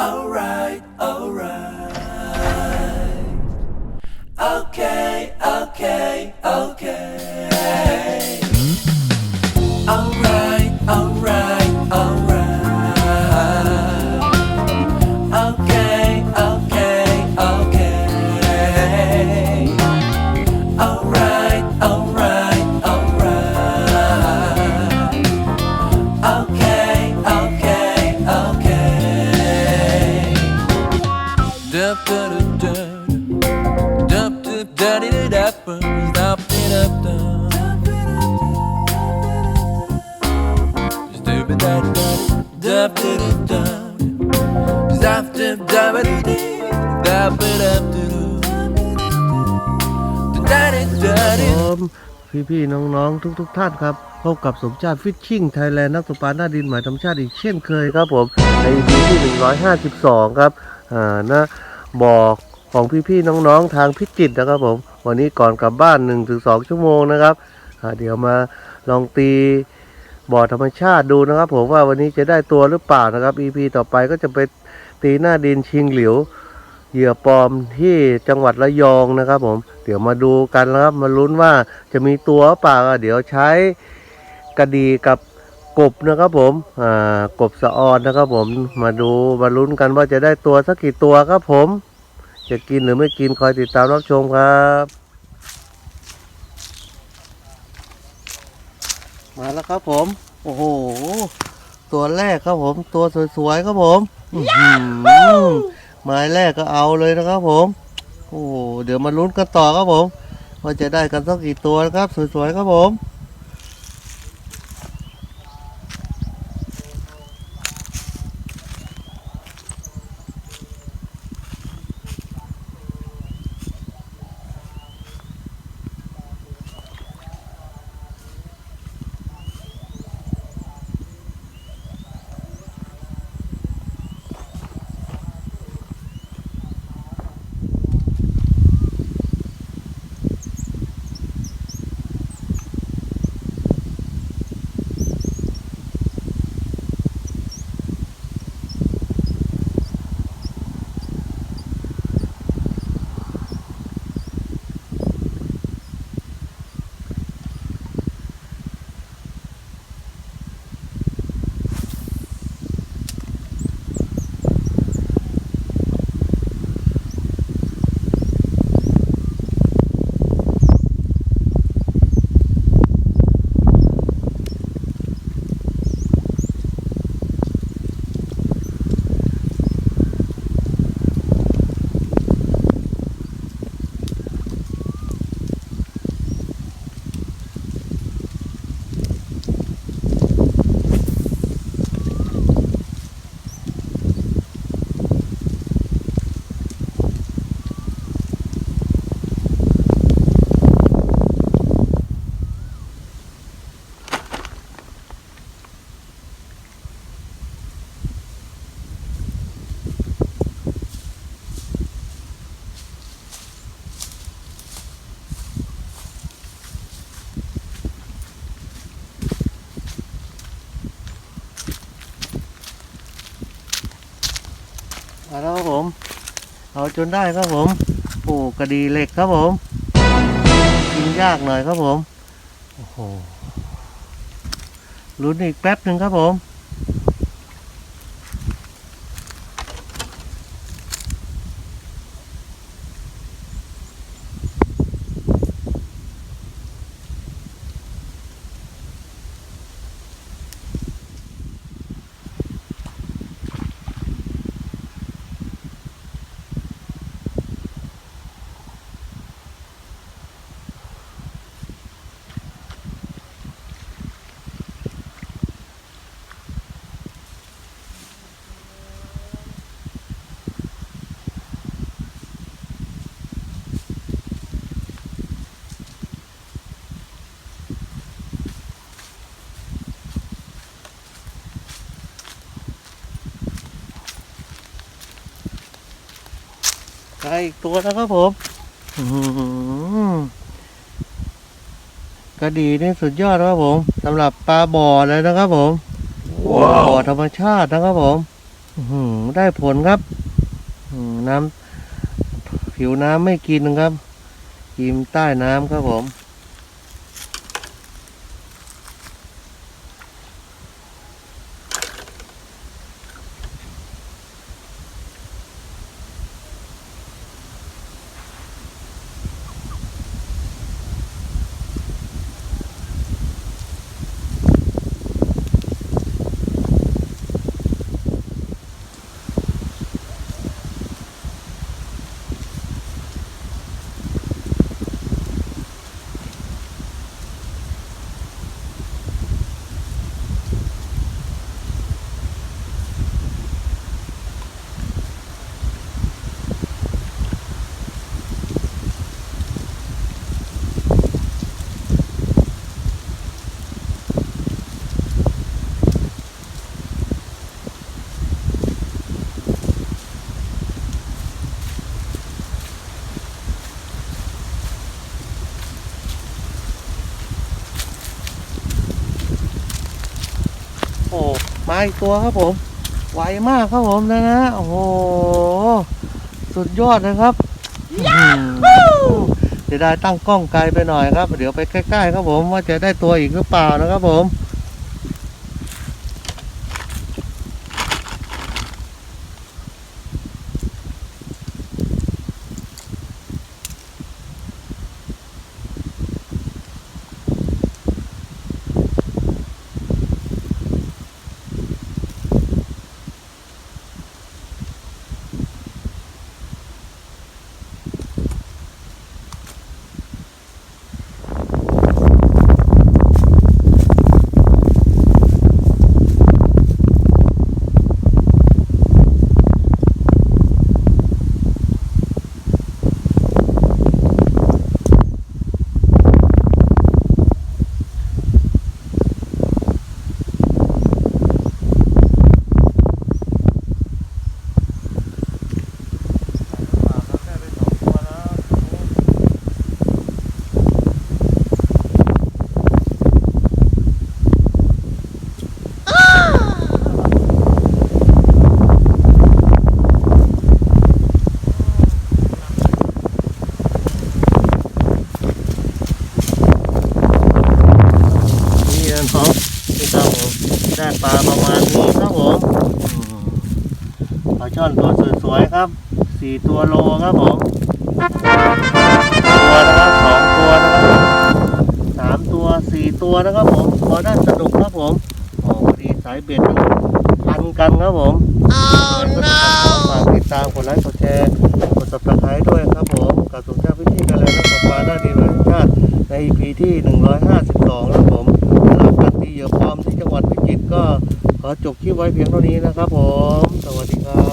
around. ผมพี่ๆน้องๆ ทุก ๆ ท่านครับพบกับสมชาติฟิชชิ่งไทยแลนด์นักตกปลาหน้าดินหมายธรรมชาติอีกเช่นเคยครับผมใน EP ที่ 152 ครับอ่านะ บอกของพี่ๆน้องๆทางพิจิตรนะครับผม วันนี้ก่อนกลับบ้าน 1-2 ชั่วโมงนะครับเดี๋ยวมาลองตีบ่อธรรมชาติดูนะครับ ผมว่าวันนี้จะได้ตัวหรือเปล่านะครับ EP ต่อไปก็จะไปตีหน้าดินชิงเหลิวเหยื่อปลอมที่จังหวัดระยองนะครับ ผม เดี๋ยวมาดูกันนะครับมาลุ้นว่าจะมีตัวหรือเปล่าเดี๋ยวใช้กระดีกับ กบนะครับผม อ่า กบสะออนนะครับผม มาดูมาลุ้นกันว่าจะได้ตัวสักกี่ตัวครับผม จะกินหรือไม่กินคอยติดตามรับชมครับ มาแล้วครับผม โอ้โห ตัวแรกครับผม ตัวสวยๆครับผมอื้อหือหมายแรกก็เอาเลยนะครับผม โอ้โหเดี๋ยวมาลุ้นกันต่อครับผม ว่าจะได้กันสักกี่ตัวนะครับ สวยๆครับผม มาแล้วครับผม เอาจนได้ครับผมปลูกกระดีเหล็กครับผม กินยากหน่อยครับผม โอ้โหลุ้นอีกแป๊บหนึ่งครับผม ได้อีกตัวแล้วครับผมอื้อหือกระดีนี่สุดยอดนะครับผมสำหรับปลาบ่อเลยนะครับผมบ่อธรรมชาตินะครับผมอื้อหือได้ผลครับอื้อน้ำผิวน้ำไม่กินครับกิมใต้น้ำครับผม โอ้ มาอีกตัวครับผม ไวมากครับผมนะนะ โอ้โห สุดยอดนะครับเสียดายตั้งกล้องไกลไปหน่อยครับ เดี๋ยวไปใกล้ๆครับผมว่าจะได้ตัวอีกหรือเปล่านะครับผม นี่นะครับนี่ครับผม ได้ปลาประมาณนี้ครับผมอืมปลาช่อนตัวสวยๆครับสี่ตัวโลครับผมตัวนะครับสองตัวนะครับสามตัวสี่ตัวนะครับผมพอได้สนุกครับผมโอ้พอดีสายเบ็ดมันพันกันครับผม oh no ฝากติดตามกดไลค์กดแชร์กด subscribe ด้วยครับผมกับสุนทรวิธีการเรียนรู้ปลาหน้าดีนานาชาติใน EP ที่ 152 จบคลิปไว้เพียงเท่านี้นะครับผม สวัสดีครับ